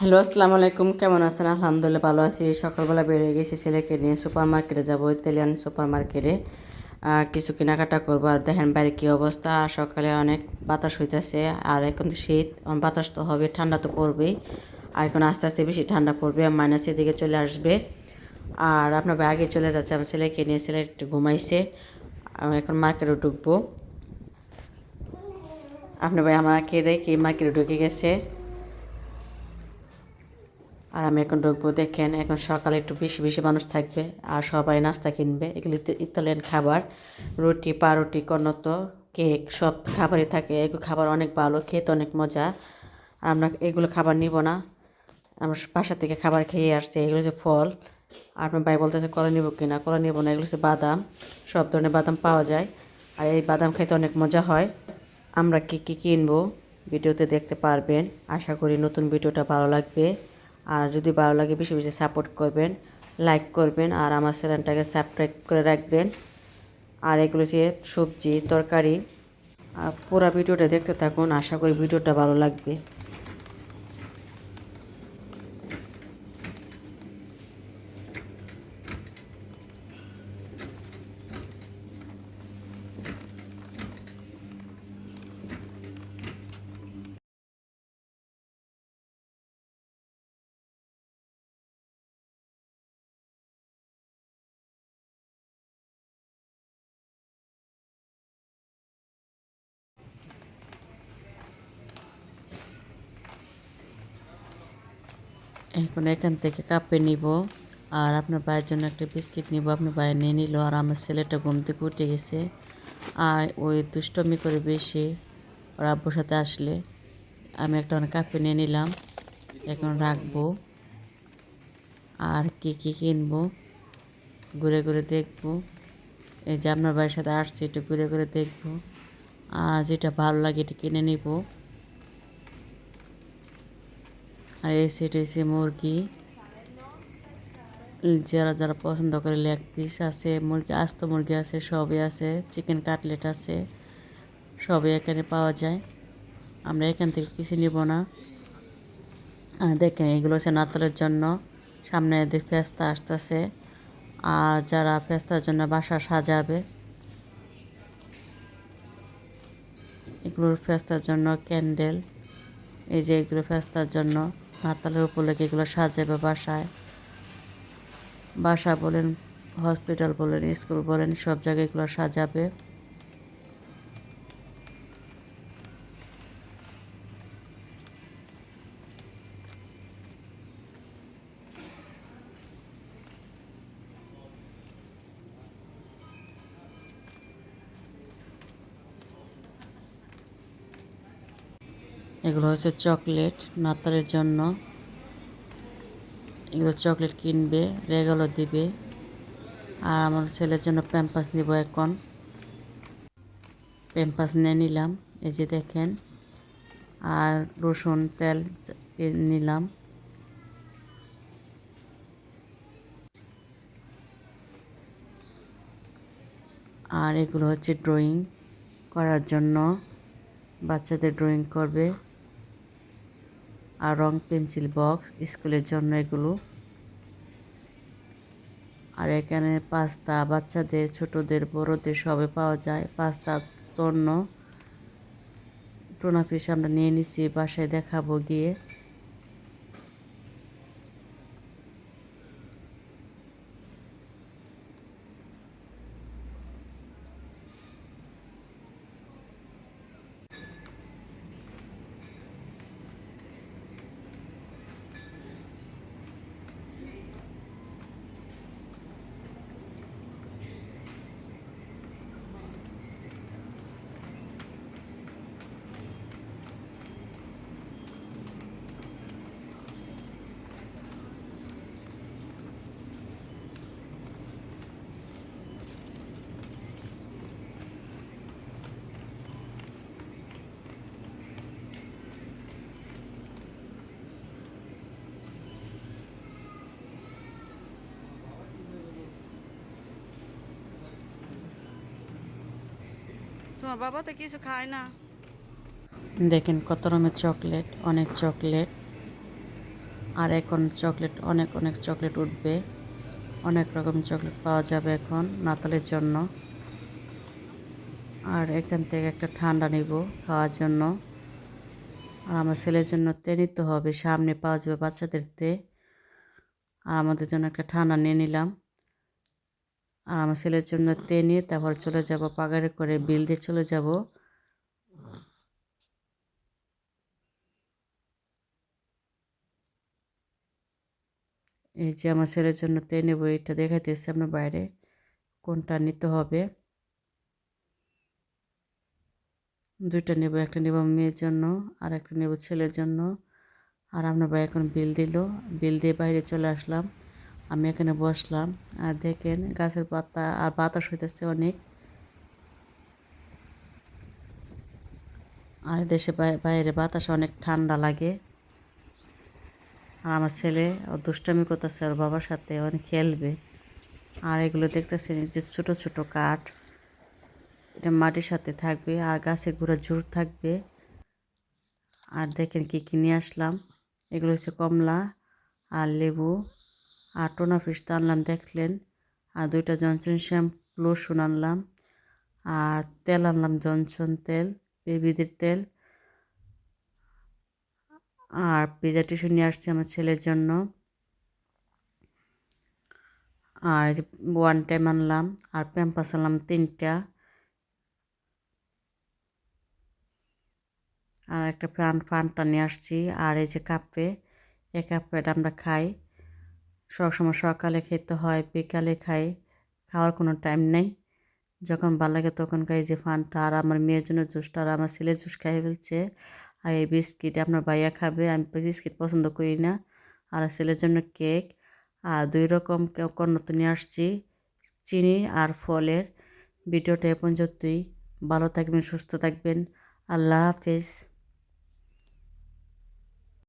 Hello, আসসালামু আলাইকুম। কেমন আছেন? আলহামদুলিল্লাহ ভালো আছি। সকালবেলা বেরিয়ে গেছি ছেলেকে নিয়ে সুপার মার্কেটে যাব, ইতালিয়ান সুপার মার্কেটে কিছু কেনাকাটা করব। আর দেখেন বাইরে কী অবস্থা। সকালে অনেক বাতাস হইতেছে, আর এখন তো শীত। বাতাস তো হবে, ঠান্ডা তো পড়বেই। আর এখন আস্তে আস্তে বেশি ঠান্ডা পড়বে, আর মাইনাসের দিকে চলে আসবে। আর আপনার আগে চলে যাচ্ছে, আমার ছেলেকে নিয়ে। ছেলে একটু ঘুমাইছে। এখন মার্কেটে ঢুকবো। আপনার ভাই আমাকে রেখে মার্কেটে ঢুকে গেছে। আর আমি এখন ঢুকবো, দেখেন এখন সকালে একটু বেশি বেশি মানুষ থাকবে, আর সবাই নাস্তা কিনবে। এগুলো ইতা- ইতালিয়ান খাবার, রুটি, পাউরুটি কর্নত কেক, সব খাবারই থাকে। এগুলো খাবার অনেক ভালো, খেতে অনেক মজা। আর আমরা এগুলো খাবার নিব না। আমরা বাসা থেকে খাবার খেয়ে আসছি, এগুলো হচ্ছে ফল। আর আমার ভাই বলতেছে, কলা নিব কিনা কলা নিব না, এগুলো হচ্ছে বাদাম, সব ধরনের বাদাম পাওয়া যায়। আর এই বাদাম খেতে অনেক মজা হয়। আমরা কি কি কিনবো, ভিডিওতে দেখতে পারবেন। আশা করি নতুন ভিডিওটা ভালো লাগবে। আর যদি ভালো লাগে বেশি বেশি সাপোর্ট করবেন লাইক করবেন আর আমার চ্যানেলটাকে সাবস্ক্রাইব করে রাখবেন। আর এগুলো যে সবজি, তরকারি, আর পুরো ভিডিওটা দেখতে থাকুন। আশা করি ভিডিওটা ভালো লাগবে। এখন এখান থেকে কাপে নিব। আর আপনার ভাইয়ের জন্য একটা বিস্কিট নিব। আপনার ভাই নিয়ে নিল আর আমার ছেলেটা ঘুম থেকে উঠে গেছে। আর ওই দুষ্টমি করে বেশি ওর আব্বুর সাথে আসলে আমি একটা অনেক কাপে নিয়ে নিলাম। এখন রাখব। আর কি কি কিনবো ঘুরে ঘুরে দেখব। এই যে আপনার ভাইয়ের সাথে আসছে, একটু ঘুরে ঘুরে দেখব। আর যেটা ভালো লাগে এটা কিনে নিব। আর এই সেট হয়েছে মুরগি। যারা যারা পছন্দ করে লেগ পিস আছে, মুরগি, আস্ত মুরগি আছে, সবই আছে চিকেন কাটলেট আছে, সবই এখানে পাওয়া যায়। আমরা এখান থেকে কিছু নিব না। দেখেন, এগুলো হচ্ছে নাতলের জন্য। সামনে এদের ফেস্তা আসতেছে। আর যারা ফেস্তার জন্য বাসা সাজাবে, এগুলোর ফেস্তার জন্য ক্যান্ডেল এই যে এগুলো ফেস্তার জন্য। নাতালের লেগে এগুলো সাজাবে বাসায়। বাসা বলেন হসপিটাল বলেন স্কুল বলেন, সব জায়গায় এগুলো সাজাবে। এগুলো হচ্ছে চকলেট নাতালের জন্য। এগুলো চকলেট কিনবে, রেগালো দিবে। আর আমার ছেলের জন্য প্যাম্পাস নিব এখন। প্যাম্পাস নিয়ে নিলাম, এই যে দেখেন। আর রসুন, তেল নিলাম। আর এগুলো হচ্ছে ড্রয়িং করার জন্য। বাচ্চাদের ড্রয়িং করবে। আর রং পেন্সিল বক্স, স্কুলের জন্য এগুলো। আর এখানে পাস্তা বাচ্চাদের, ছোটদের, বড়দের সবে পাওয়া যায়। পাস্তা তন্ন, টোনা ফিশ আমরা নিয়ে নিছি, বাসায় দেখাবো গিয়ে। তোমার বাবা তো কিছু খায় না। দেখেন কত রকমের চকলেট, অনেক চকলেট। আর এখন চকলেট, অনেক অনেক চকলেট উঠবে। অনেক রকম চকলেট পাওয়া যাবে এখন নাতালের জন্য। আর এখান থেকে একটা ঠান্ডা নিব খাওয়ার জন্য। আর আমার ছেলের জন্য তে নিতে হবে, সামনে পাওয়া যাবে বাচ্চাদের তে আর আমাদের জন্য একটা ঠান্ডা নিয়ে নিলাম। আর আমার ছেলের জন্য নিয়ে তারপর চলে যাব, পাগারে করে বিল দিয়ে চলে যাব। এই যে আমার ছেলের জন্য তে নেব এটা দেখাইতেছে আপনার বাইরে, কোনটা নিতে হবে? দুইটা নেব, একটা নেব মেয়ের জন্য আর একটা নেব ছেলের জন্য। আর আপনার ভাই এখন বিল দিল, বিল দিয়ে বাইরে চলে আসলাম। আমি এখানে বসলাম। আর দেখেন গাছের পাতা আর বাতাস হইতেছে অনেক। আর দেশে বাইরে বাতাস অনেক ঠান্ডা লাগে। আর আমার ছেলে দুষ্টামি করতেছে, ওর বাবার সাথে অনেক খেলবে। আর এগুলো দেখতেছেন যে ছোটো ছোটো কাঠ, এটা মাটির সাথে থাকবে আর গাছের গোড়া জোর থাকবে। আর দেখেন কি কি নিয়ে আসলাম, এগুলো হচ্ছে কমলা আর লেবু। আর টোনা ফিশ তো আনলাম, দেখলেন। আর দুইটা জনসন শ্যাম্পু লোশন আনলাম। আর তেল আনলাম, জনসন তেল, বেবিদের তেল। আর পিজা টিস্যু নিয়ে আসছি আমার ছেলের জন্য। আর ওয়ান টাইম আনলাম, আর প্যাম্পাস আনলাম তিনটা। আর একটা ফ্যান ফানটা নিয়ে আসছি। আর এই যে কাপে এই কাপে আমরা খাই। সবসময় সকালে খেতে হয়, বিকালে খাই, খাওয়ার কোনো টাইম নেই। যখন ভালো লাগে তখন খাই যে ফানটা আর আমার মেয়ের জন্য জুসটা আর আমার ছেলে জুস খাই ফেলছে। আর এই বিস্কিট আপনার ভাইয়া খাবে, আমি বিস্কিট পছন্দ করি না। আর ছেলের জন্য কেক আর দুই রকম কর্ণত নিয়ে আসছি, চিনি আর ফলের। ভিডিওটা এ পর্যন্তই। ভালো থাকবেন, সুস্থ থাকবেন। আল্লাহ হাফেজ।